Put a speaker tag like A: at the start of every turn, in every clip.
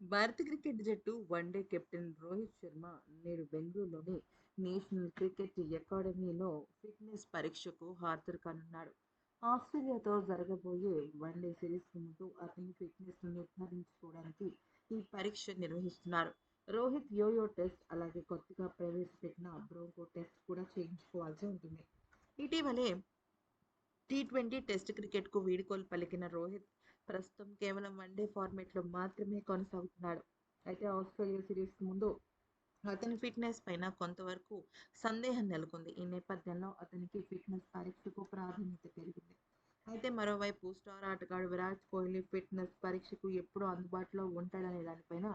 A: భారత క్రికెట్ జట్టు one day captain Rohit Sharma నేడు బెంగళూరులోని నేషనల్ క్రికెట్ అకాడమీలో ఫిట్నెస్ పరీక్షకు హాజరు కానున్నాడు. ఆస్ట్రేలియాతో జరగబోయే వన్డే సిరీస్ ముందు అతని ఫిట్నెస్ నిర్ధారించుకోవడానికి ఈ పరీక్ష నిర్వహిస్తున్నారు. రోహిత్ యోయో టెస్ట్ అలాగే కొత్తగా ప్రవేశపెట్టిన బ్రోకో టెస్ట్ కూడా చేయించుకోవాల్సి ఉంటుంది. ఇటీవలే టీ ట్వంటీ టెస్ట్ క్రికెట్కు వీడుకోలు పలికిన రోహిత్ ప్రస్తుతం కేవలం వన్డే ఫార్మేట్లో మాత్రమే కొనసాగుతున్నాడు. అయితే ఆస్ట్రేలియా సిరీస్ ముందు అతని ఫిట్నెస్ పైన కొంతవరకు సందేహం నెలకొంది. ఈ నేపథ్యంలో అతనికి ఫిట్నెస్ పరీక్షకు ప్రాధాన్యత పెరిగింది. అయితే మరోవైపు స్టార్ ఆటగాడు విరాట్ కోహ్లీ ఫిట్నెస్ పరీక్షకు ఎప్పుడు అందుబాటులో ఉంటాడనే దానిపైన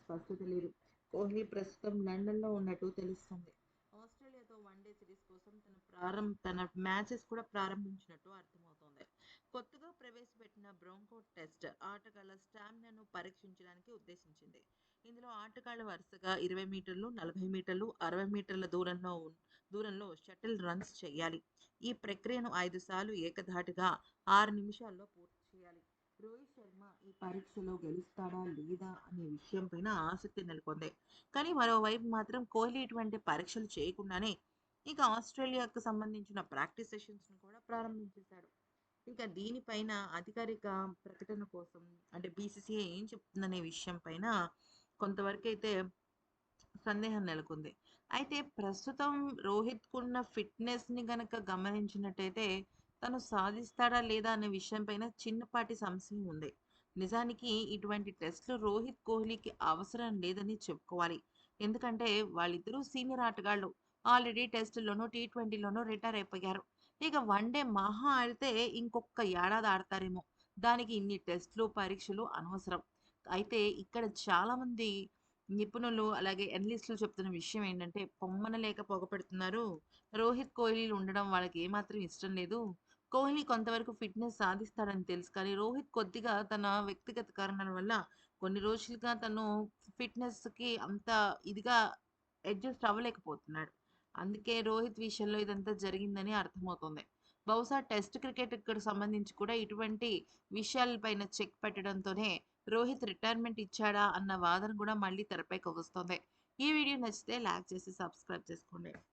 A: స్పష్టత లేదు. కోహ్లీ ప్రస్తుతం లండన్లో ఉన్నట్టు తెలుస్తుంది. ఆస్ట్రేలియాతో వన్డే సిరీస్ కోసం తన ప్రారంభ తన మ్యాచెస్ కూడా ప్రారంభించినట్టు అర్థమవుతుంది. కొత్తగా ప్రవేశపెట్టిన బ్రోంకో టెస్ట్ ఆటగాళ్ళ స్టామినాను పరీక్షించడానికి ఉద్దేశించింది. ఇందులో ఆటగాళ్ళు వరుసగా ఇరవై మీటర్లు నలభై మీటర్లు అరవై మీటర్ల దూరంలో దూరంలో షటిల్ రన్స్ చేయాలి. ఈ ప్రక్రియను ఐదు సార్లు ఏకధాటిగా ఆరు నిమిషాల్లో పూర్తి చేయాలి. రోహిత్ శర్మ ఈ పరీక్షలో గెలుస్తాడా లేదా అనే విషయం పైన ఆసక్తి నెలకొంది. కానీ మరోవైపు మాత్రం కోహ్లీ ఇటువంటి పరీక్షలు చేయకుండానే ఇక ఆస్ట్రేలియాకు సంబంధించిన ప్రాక్టీస్ సెషన్స్ను కూడా ప్రారంభించేశాడు. ఇక దీనిపైన అధికారిక ప్రకటన కోసం అంటే బీసీసీఐ ఏం చెప్తుందనే విషయం పైన కొంతవరకు అయితే సందేహం నెలకొంది. అయితే ప్రస్తుతం రోహిత్కున్న ఫిట్నెస్ని గనక గమనించినట్టయితే తను సాధిస్తాడా లేదా అనే విషయం పైన చిన్నపాటి సంశయం ఉంది. నిజానికి ఇటువంటి టెస్ట్లు రోహిత్ కోహ్లీకి అవసరం లేదని చెప్పుకోవాలి. ఎందుకంటే వాళ్ళిద్దరూ సీనియర్ ఆటగాళ్ళు. ఆల్రెడీ టెస్టుల్లోనూ టీ ట్వంటీలోనూ రిటైర్ అయిపోయారు. ఇక వన్ డే మహా ఆడితే ఇంకొక ఏడాది ఆడతారేమో. దానికి ఇన్ని టెస్ట్లు పరీక్షలు అనవసరం. అయితే ఇక్కడ చాలామంది నిపుణులు అలాగే ఎనలిస్టులు చెప్తున్న విషయం ఏంటంటే పొమ్మన లేక పొగపెడుతున్నారు రోహిత్ కోహ్లీలు ఉండడం వాళ్ళకి ఏమాత్రం ఇష్టం లేదు. కోహ్లీ కొంతవరకు ఫిట్నెస్ సాధిస్తాడని తెలుసు. కానీ రోహిత్ కొద్దిగా తన వ్యక్తిగత కారణాల వల్ల కొన్ని రోజులుగా తను ఫిట్నెస్కి అంత ఇదిగా అడ్జస్ట్ అవ్వలేకపోతున్నాడు. అందుకే రోహిత్ విషయంలో ఇదంతా జరిగిందని అర్థమవుతుంది. బహుశా టెస్ట్ క్రికెట్కి సంబంధించి కూడా ఇటువంటి విషయాలపైన చెక్ పెట్టడంతోనే రోహిత్ రిటైర్మెంట్ ఇచ్చాడా అన్న వాదన కూడా మళ్ళీ తెరపైకి వస్తుంది. ఈ వీడియో నచ్చితే లైక్ చేసి సబ్స్క్రైబ్ చేసుకోండి.